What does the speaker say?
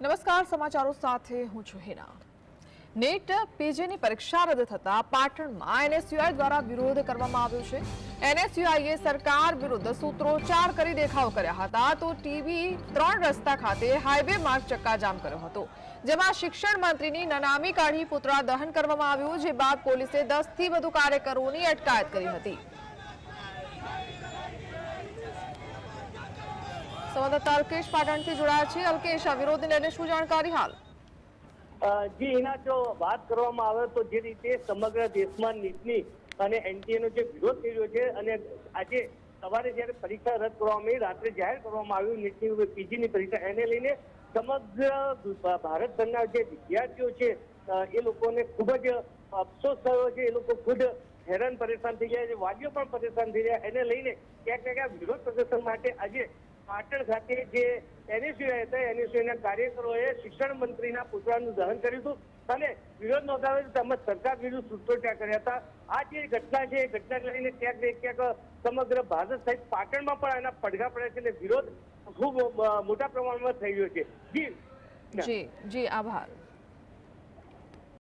નમસ્કાર, સમાચારો સાથે હું છું હિના. નેટ પીજીની પરીક્ષા રદ થતા પાટણમાં એનએસયુઆઈ દ્વારા વિરોધ કરવામાં આવ્યો છે. એનએસયુઆઈએ સરકાર વિરુદ્ધ સૂત્રોચ્ચાર કરી દેખાવ કર્યા હતા તો ટીવી ત્રણ રસ્તા ખાતે હાઈવે માર્ગ ચક્કાજામ કર્યો હતો. જેમાં શિક્ષણ મંત્રીની નનામી કાઢી પુતળા દહન કરવામાં આવ્યું, જે બાદ પોલીસે દસથી વધુ કાર્યકરોની અટકાયત કરી હતી. સંવાદદાતા અલ્કેશ પાટણથી જોડાયા છે અલ્કેશ, આ વિરોધને લઈને શું જાણકારી હાલ? જી, એના જો વાત કરવામાં આવે તો જે રીતે સમગ્ર દેશમાં નીટની અને એનટીએ નો જે વિરોધ થઈ રહ્યો છે અને આજે સવારે જ્યારે પરીક્ષા રદ કરવામાં આવી, રાત્રે જાહેર કરવામાં આવ્યું નીટની પીજીની પરીક્ષા, એને લઈને સમગ્ર ભારતભરના જે વિદ્યાર્થીઓ છે એ લોકોને ખૂબ જ અફસોસ થયો છે. એ લોકો ખુદ હેરાન પરેશાન થઈ ગયા છે, વાલીઓ પણ પરેશાન થઈ રહ્યા એને લઈને ક્યાંક ને ક્યાંક વિરોધ પ્રદર્શન માટે આજે પાટણ ખાતે જે એનએસયુઆઈ હતા એનએસયુઆઈના કાર્યકરોએ શિક્ષણ મંત્રીના પુતળાનું દહન કર્યું હતું અને વિરોધ નોંધાવ્યો તેમજ સરકાર વિરુદ્ધ સૂત્રોચ્ચાર કર્યા હતા. આ જે ઘટના છે, એ ઘટના લઈને ક્યાંક ને ક્યાંક સમગ્ર ભારત સહિત પાટણમાં પણ એના પડઘા પડ્યા છે અને વિરોધ ખૂબ મોટા પ્રમાણમાં થઈ રહ્યો છે. જી. જી જી, આભાર.